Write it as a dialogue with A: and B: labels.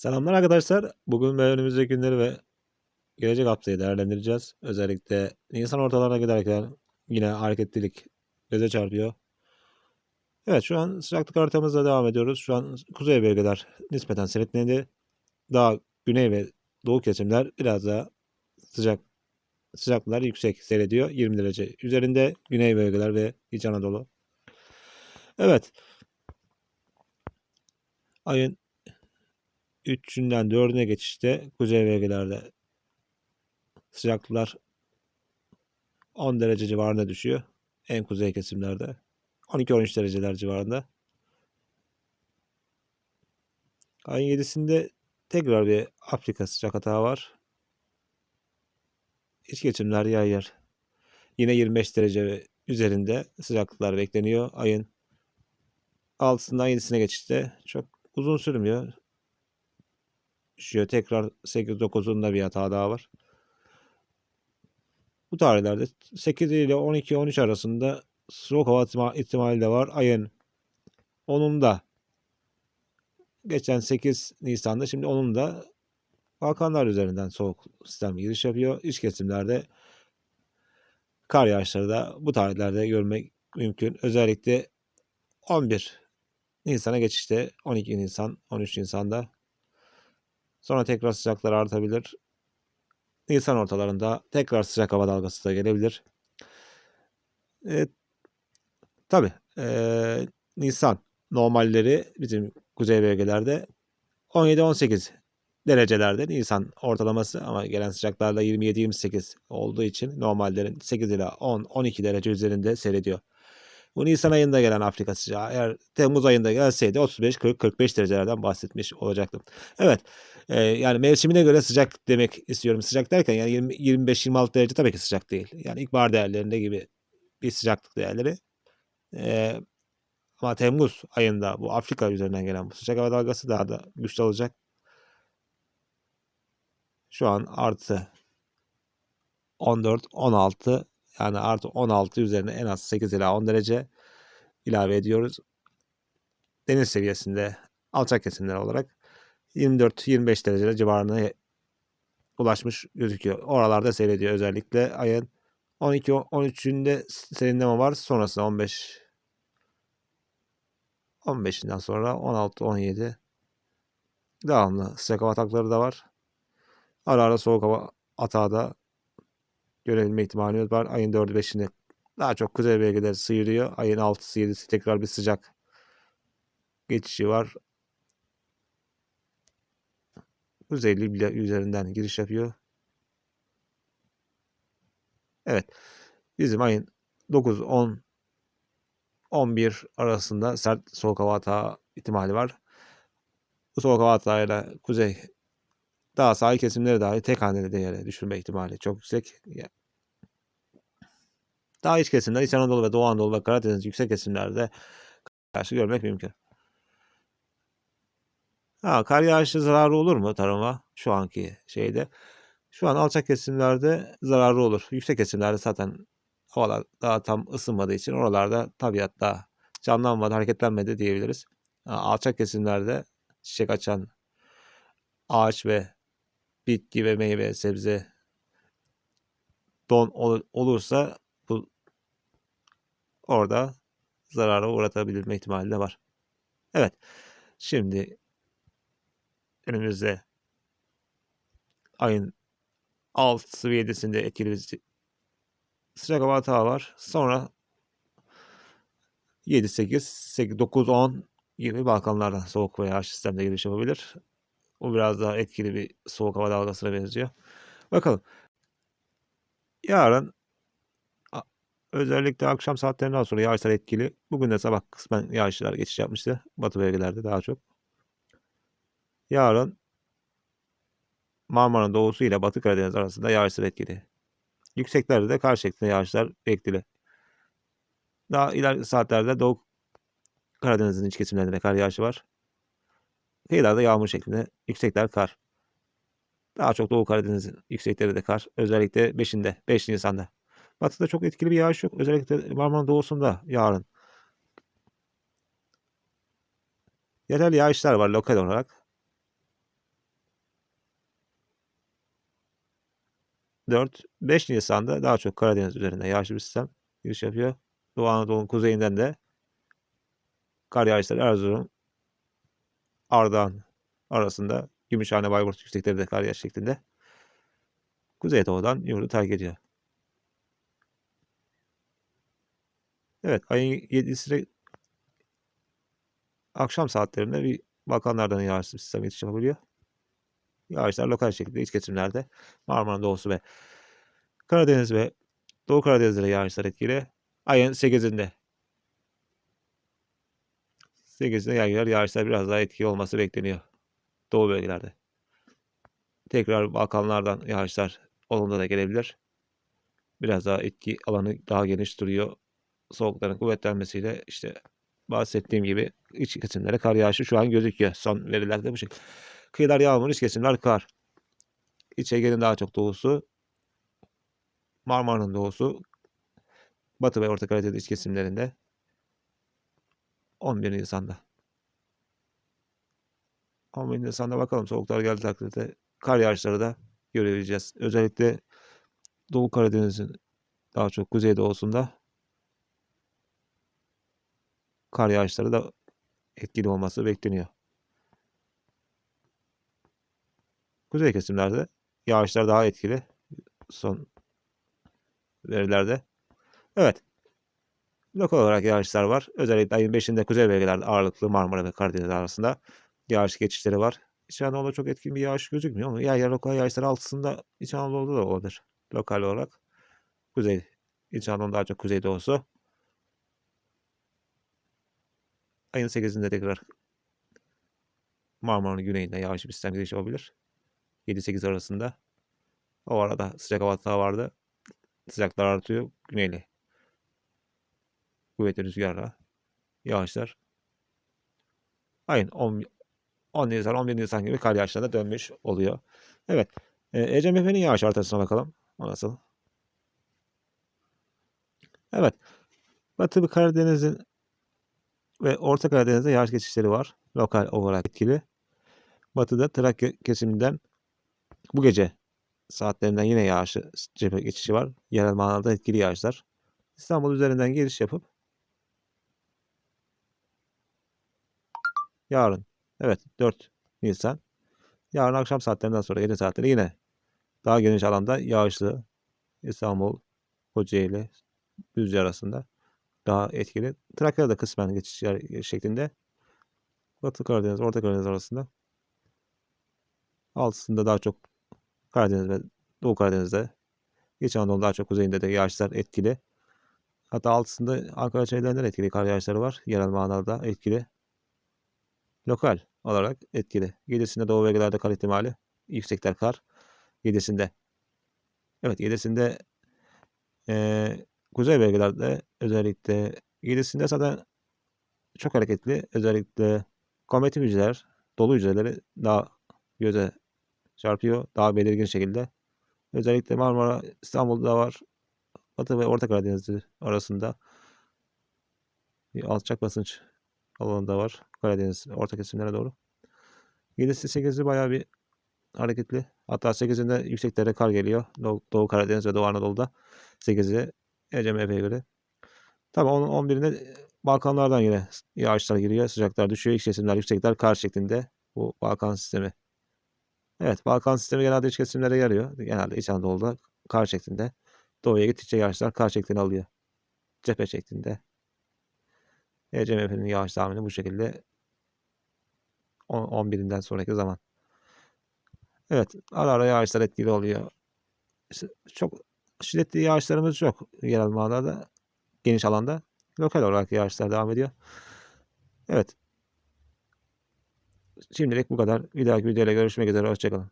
A: Selamlar arkadaşlar. Bugün ve önümüzdeki günleri ve gelecek haftayı değerlendireceğiz. Özellikle Nisan ortalarına giderken yine hareketlilik göze çarpıyor. Evet şu an sıcaklık haritamızla devam ediyoruz. Şu an kuzey bölgeler nispeten serinledi. Daha güney ve doğu kesimler biraz daha sıcak sıcaklıklar yüksek seyrediyor. 20 derece üzerinde güney bölgeler ve İç Anadolu. Evet. Ayın 3'ünden 4'üne geçişte kuzey bölgelerde sıcaklıklar 10 derece civarında düşüyor. En kuzey kesimlerde. 12-13 dereceler civarında. Ayın 7'sinde tekrar bir Afrika sıcak hata var. İç geçimler yer yer. Yine 25 derece üzerinde sıcaklıklar bekleniyor. Ayın 6'sından 7'sine geçişte çok uzun sürmüyor düşüyor. Tekrar 8-9'unda bir hata daha var. Bu tarihlerde 8 ile 12-13 arasında soğuk hava ihtimali de var. Ayın 10'unda geçen 8 Nisan'da şimdi 10'unda Balkanlar üzerinden soğuk sistem giriş yapıyor. İç kesimlerde kar yağışları da bu tarihlerde görmek mümkün. Özellikle 11 Nisan'a geçişte 12 Nisan, 13 Nisan'da Sonra tekrar sıcaklar artabilir. Nisan ortalarında tekrar sıcak hava dalgası da gelebilir. E, Tabi e, Nisan normalleri bizim kuzey bölgelerde 17-18 derecelerde Nisan ortalaması ama gelen sıcaklarla 27-28 olduğu için normallerin 8 ila 10-12 derece üzerinde seyrediyor. Bu Nisan ayında gelen Afrika sıcağı eğer Temmuz ayında gelseydi 35-40-45 derecelerden bahsetmiş olacaktım. Evet e, yani mevsimine göre sıcak demek istiyorum. Sıcak derken yani 25-26 derece tabii ki sıcak değil. Yani ilkbahar değerlerinde gibi bir sıcaklık değerleri. E, ama Temmuz ayında bu Afrika üzerinden gelen bu sıcak hava dalgası daha da güçlü olacak. Şu an artı 14-16 yani artı 16 üzerine en az 8 ila 10 derece ilave ediyoruz. Deniz seviyesinde alçak kesimler olarak 24-25 derece civarına ulaşmış gözüküyor. Oralarda seyrediyor özellikle ayın 12-13'ünde serinleme var. Sonrasında 15 15'inden sonra 16-17 devamlı sıcak hava atakları da var. Ara ara soğuk hava atağı da görebilme ihtimalimiz var. Ayın 4'ü 5'inde daha çok kuzey bölgeleri sıyırıyor. Ayın 6'sı 7'si tekrar bir sıcak geçişi var. Kuzey Libya üzerinden giriş yapıyor. Evet. Bizim ayın 9, 10, 11 arasında sert soğuk hava atağı ihtimali var. Bu soğuk hava atağıyla kuzey daha sahil kesimleri dahi tek haneli değere düşürme ihtimali çok yüksek. Daha iç kesimler İç Anadolu ve Doğu Anadolu ve Karadeniz yüksek kesimlerde karşı görmek mümkün. Ha, kar yağışı zararı olur mu tarıma şu anki şeyde? Şu an alçak kesimlerde zararı olur. Yüksek kesimlerde zaten havalar daha tam ısınmadığı için oralarda tabiat daha canlanmadı, hareketlenmedi diyebiliriz. Ha, alçak kesimlerde çiçek açan ağaç ve bitki ve meyve, sebze don ol, olursa bu orada zarara uğratabilme ihtimali de var. Evet. Şimdi önümüzde ayın 6'sı ve 7'sinde etkili sıcak hava hata var. Sonra 7, 8, 8, 9, 10 gibi Balkanlardan soğuk veya sistemde giriş yapabilir. Bu biraz daha etkili bir soğuk hava dalgasına benziyor. Bakalım. Yarın özellikle akşam saatlerinden sonra yağışlar etkili. Bugün de sabah kısmen yağışlar geçiş yapmıştı. Batı bölgelerde daha çok. Yarın Marmara doğusu ile Batı Karadeniz arasında yağışlar etkili. Yükseklerde de kar şeklinde yağışlar etkili. Daha ileriki saatlerde Doğu Karadeniz'in iç kesimlerinde kar yağışı var. Kıyılarda yağmur şeklinde. Yüksekler kar. Daha çok Doğu Karadeniz yüksekleri de kar. Özellikle 5'inde, 5 Nisan'da. Batı'da çok etkili bir yağış yok. Özellikle Marmara doğusunda yarın. Yerel yağışlar var lokal olarak. 4, 5 Nisan'da daha çok Karadeniz üzerinde yağışlı bir sistem giriş yapıyor. Doğu Anadolu'nun kuzeyinden de kar yağışları Erzurum, Ardahan arasında Gümüşhane, Bayburt yüksekleri de kar yağış şeklinde. Kuzeydoğu'dan yurdu terk ediyor. Evet, ayın 7'si akşam saatlerinde bir Balkanlardan yağışlı bir sistem geçiş yapabiliyor. Yağışlar lokal şekilde iç kesimlerde Marmara'nın doğusu ve Karadeniz ve Doğu Karadeniz'de yağışlar etkili. Ayın 8'inde 8'inde yağışlar, yağışlar biraz daha etkili olması bekleniyor. Doğu bölgelerde. Tekrar Balkanlardan yağışlar olumlu da gelebilir. Biraz daha etki alanı daha geniş duruyor. Soğukların kuvvetlenmesiyle işte bahsettiğim gibi iç kesimlere kar yağışı şu an gözüküyor. Son verilerde bu şekilde. Kıyılar yağmur, iç kesimler kar. İç Ege'nin daha çok doğusu, Marmara'nın doğusu, Batı ve Orta Karadeniz iç kesimlerinde 11 Nisan'da. 11 Nisan'da bakalım soğuklar geldi takdirde kar yağışları da görebileceğiz. Özellikle Doğu Karadeniz'in daha çok kuzeydoğusunda kar yağışları da etkili olması bekleniyor. Kuzey kesimlerde yağışlar daha etkili son verilerde. Evet. Lokal olarak yağışlar var. Özellikle ayın 5'inde kuzey bölgelerde ağırlıklı Marmara ve Karadeniz arasında yağış geçişleri var. İç Anadolu'da çok etkin bir yağış gözükmüyor ama yer yer lokal yağışlar altısında İç Anadolu'da da olabilir. Lokal olarak. Kuzey, İç Anadolu'nun daha çok kuzeydoğusu. Ayın 8'inde tekrar Marmara'nın güneyinde yağış bir sistem girişi olabilir. 7-8 arasında. O arada sıcak hava vardı. Sıcaklar artıyor. Güneyli. Kuvvetli rüzgarla yağışlar. Ayın 10, 10 Nisan, 11 Nisan gibi kar yağışlarına dönmüş oluyor. Evet. E, Ecem Efe'nin yağış haritasına bakalım. O nasıl? Evet. Batı Karadeniz'in ve Orta Karadeniz'de yağış geçişleri var. Lokal olarak etkili. Batıda Trakya kesiminden bu gece saatlerinden yine yağışı cephe geçişi var. Yerel manada etkili yağışlar. İstanbul üzerinden giriş yapıp yarın evet 4 Nisan yarın akşam saatlerinden sonra gece saatleri yine daha geniş alanda yağışlı İstanbul, Kocaeli, Düzce arasında daha etkili. Trakya'da kısmen geçiş şeklinde. Batı Karadeniz, Orta Karadeniz arasında. Altısında daha çok Karadeniz ve Doğu Karadeniz'de. İç Anadolu'nun daha çok kuzeyinde de yağışlar etkili. Hatta altısında Ankara çevrelerinden etkili kar yağışları var. Yerel manada etkili. Lokal olarak etkili. Yedisinde Doğu bölgelerde kar ihtimali. Yüksekler kar. Yedisinde. Evet yedisinde ee, kuzey bölgelerde özellikle yedisinde zaten çok hareketli. Özellikle kometin hücreler, dolu hücreleri daha göze çarpıyor. Daha belirgin şekilde. Özellikle Marmara, İstanbul'da var. Batı ve Orta Karadeniz arasında bir alçak basınç alanında var. Karadeniz orta kesimlere doğru. 7'si 8'i bayağı bir hareketli. Hatta 8'inde yükseklere kar geliyor. Doğu, Doğu Karadeniz ve Doğu Anadolu'da 8'i Ecem Efe'ye göre. Tabii onun 11'inde Balkanlardan yine yağışlar giriyor. Sıcaklar düşüyor. İç kesimler yüksekler kar şeklinde. Bu Balkan sistemi. Evet Balkan sistemi genelde iç kesimlere yarıyor. Genelde İç Anadolu'da kar şeklinde. Doğuya gittikçe yağışlar kar şeklini alıyor. Cephe şeklinde. Ecem Efe'nin yağış tahmini bu şekilde 11'inden sonraki zaman. Evet ara ara yağışlar etkili oluyor. İşte çok şiddetli yağışlarımız yok yerel manada geniş alanda. Lokal olarak yağışlar devam ediyor. Evet. Şimdilik bu kadar. Bir dahaki videoyla görüşmek üzere. Hoşçakalın.